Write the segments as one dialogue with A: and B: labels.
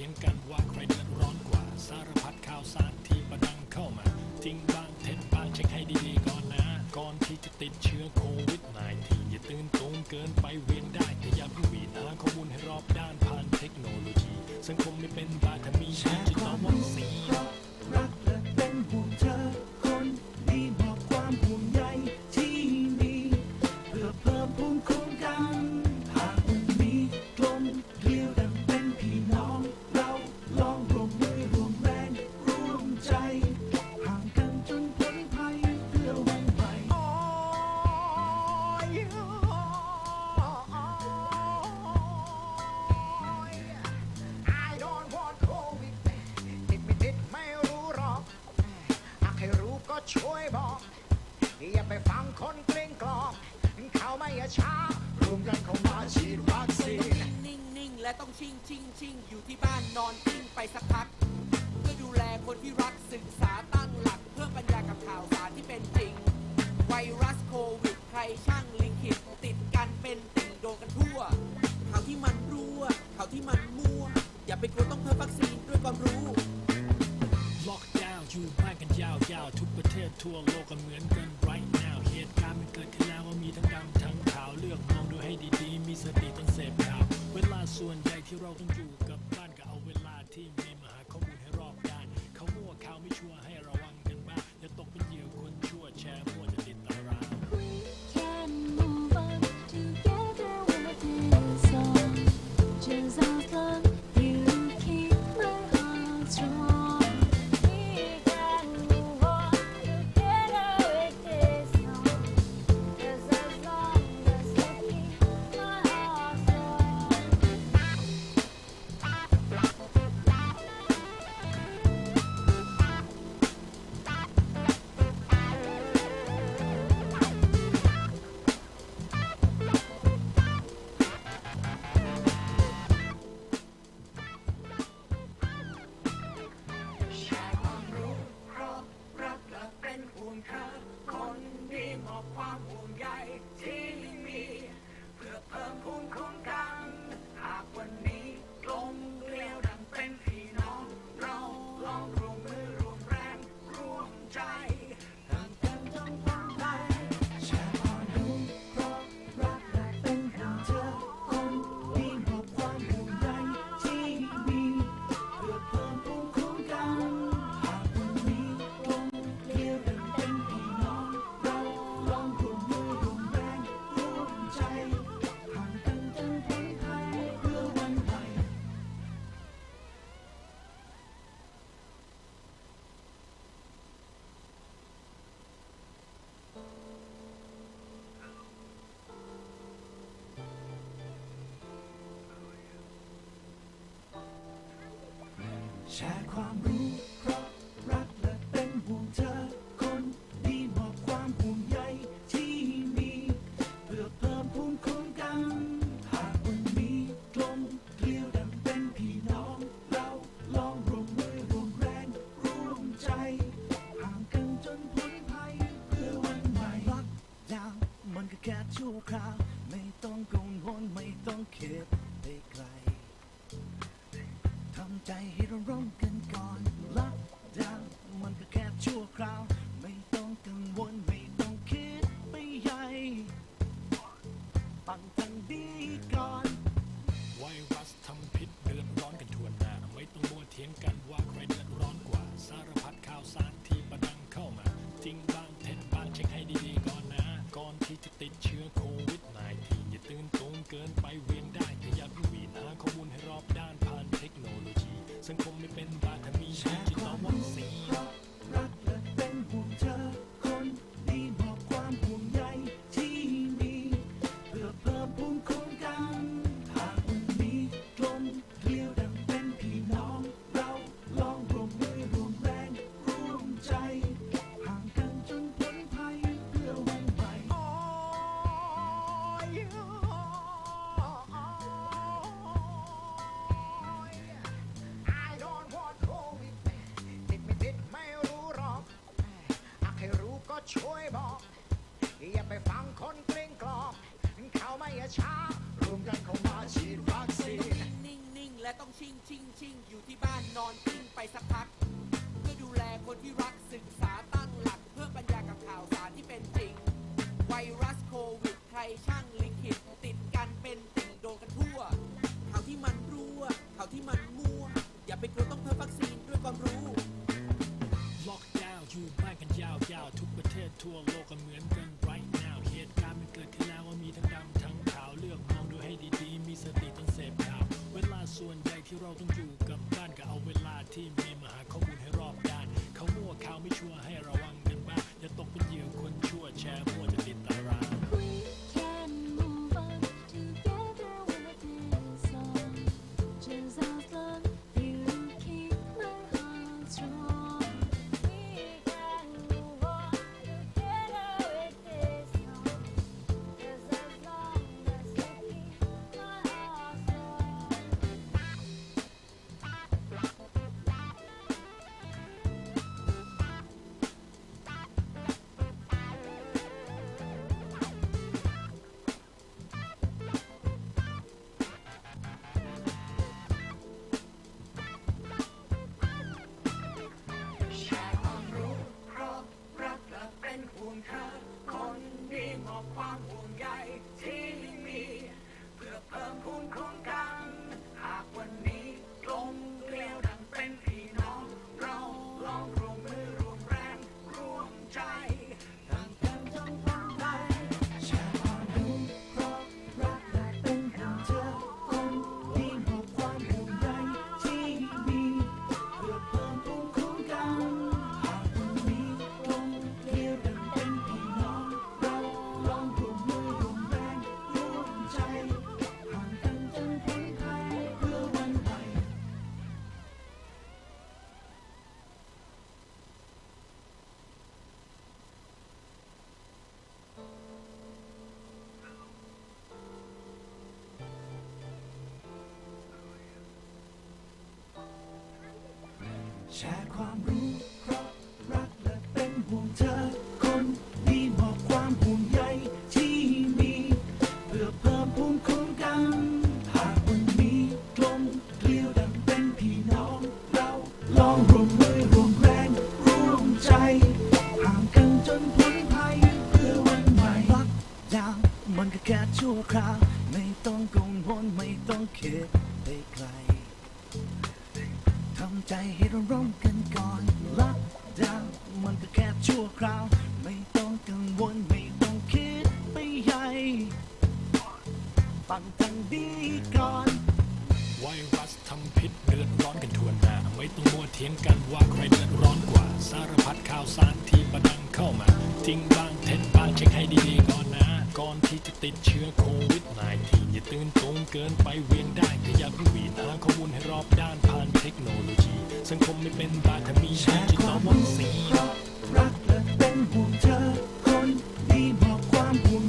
A: ถียงกันว่าใครเดือดร้อนกว่า สารพัดข่าวสารที่ประดังเข้ามาจริงบ้างเท็จบ้างเช็คให้ดีๆก่อนนะ ก่อนที่จะติดเชื้อโควิด -19 อย่าตื่นตูมเกินไปเวียนได้แต่อย่าเพิ่งวีนหาข้อมูลให้รอบด้านผ่านเทคโนโลยี สังคมไม่เป็นบา
B: ท
C: ชิงชิ
D: งชิงอยู่ที่บ้านนอนกิ้งไปสักพัก ที่เราต้อง
A: อยู่กับบ้านก็เอาเวลาที่มีมาหาข้อมูลให้รอบด้านเขามั่วข่าวไม่ชัวร์ให้ระวังกันบ้างอย่าตกเป็นเหยื่อคนชั่วแชร์มั่วจะติดตาราง
E: Just as long Come on.
B: ต้องชิง
A: ชิง
C: ชิงอยู่
D: ที่บ้านนอนกิ้งไปสักพัก เพื่อดูแลคนที่รักศึกษาตั้งหลัก เพื่อปัญญากับข่าวสารที่เป็นจริง ไวรัสโควิดใครช่างลี
A: แชร์ควา
E: มรู้เพราะรักและเป็นห่วงเธอ คนดีมอบความห่วงใยที่มี เพื่อเพิ่มภูมิคุ้มกันหากวันนี้กลมเกลียวดังเป็นพี่น้อง เราลองรวมมือรวมแรงร่วมใจห่างกันจนพ้นภัยเพื่อวันใหม่ล็อกดาวมันก็แค่ชั่วคราว ไม่ต้องกังวลไม่ต้องคิดไปไกล ทำใจให้เราร่มกันก่อนล็อกดาวมันก็แค่ชั่วคราว ไม่ต้องกังวลไม่ต้องคิดไปใหญ่ฟังทางดีก่อน
A: ไวรัสทำพิษเดือดร้อนกันทั่วหน้าไม่ต้องมัวเถียงกันว่าใครเดือดร้อนกว่า สารพัดข่าวสารที่ประดังเข้ามาจริงบ้างเท็จบ้างเช็คให้ดีๆก่อนนะ ก่อนที่จะติดเชื้อโควิด -19 อย่าตื่นตูมเกินไปเวียนได้แต่อย่าเพิ่งหวีด มอ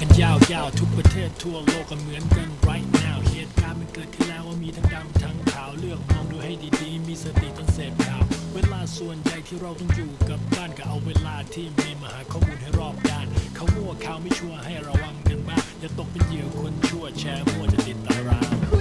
E: กันยาว
A: ๆ ทุกประเทศทั่วโลกก็เหมือนกัน right now เหตุการณ์มันเกิดขึ้นแล้วว่ามีทั้งดำทั้งขาวเลือกมองดูให้ดีๆ มีสติต้องเสพข่าว เวลาส่วนใหญ่ที่เราต้องอยู่กับบ้านก็เอาเวลาที่มีมาหาข้อมูลให้รอบด้าน เขามั่วข่าวไม่ชัวร์ให้ระวังกันบ้างอย่าตกเป็นเหยื่อคนชั่วแชร์มั่วจะติดตาราง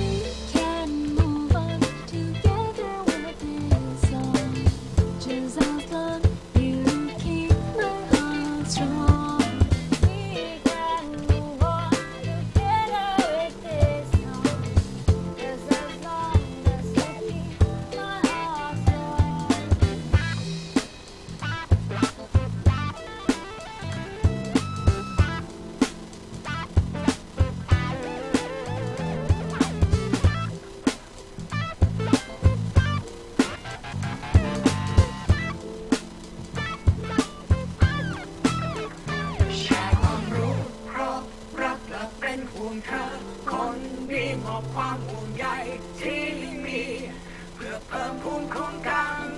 E: เธอ คนดีมอบความห่วงใยที่มี เพื่อเพิ่มภูมิคุ้มกัน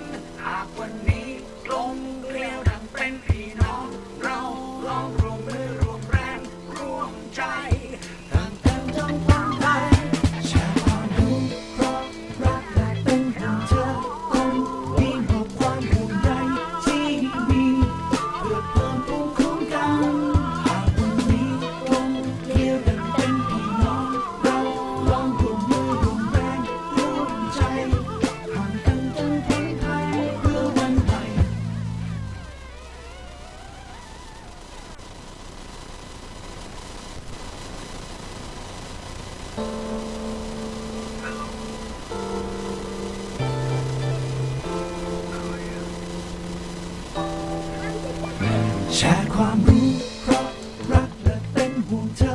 E: won't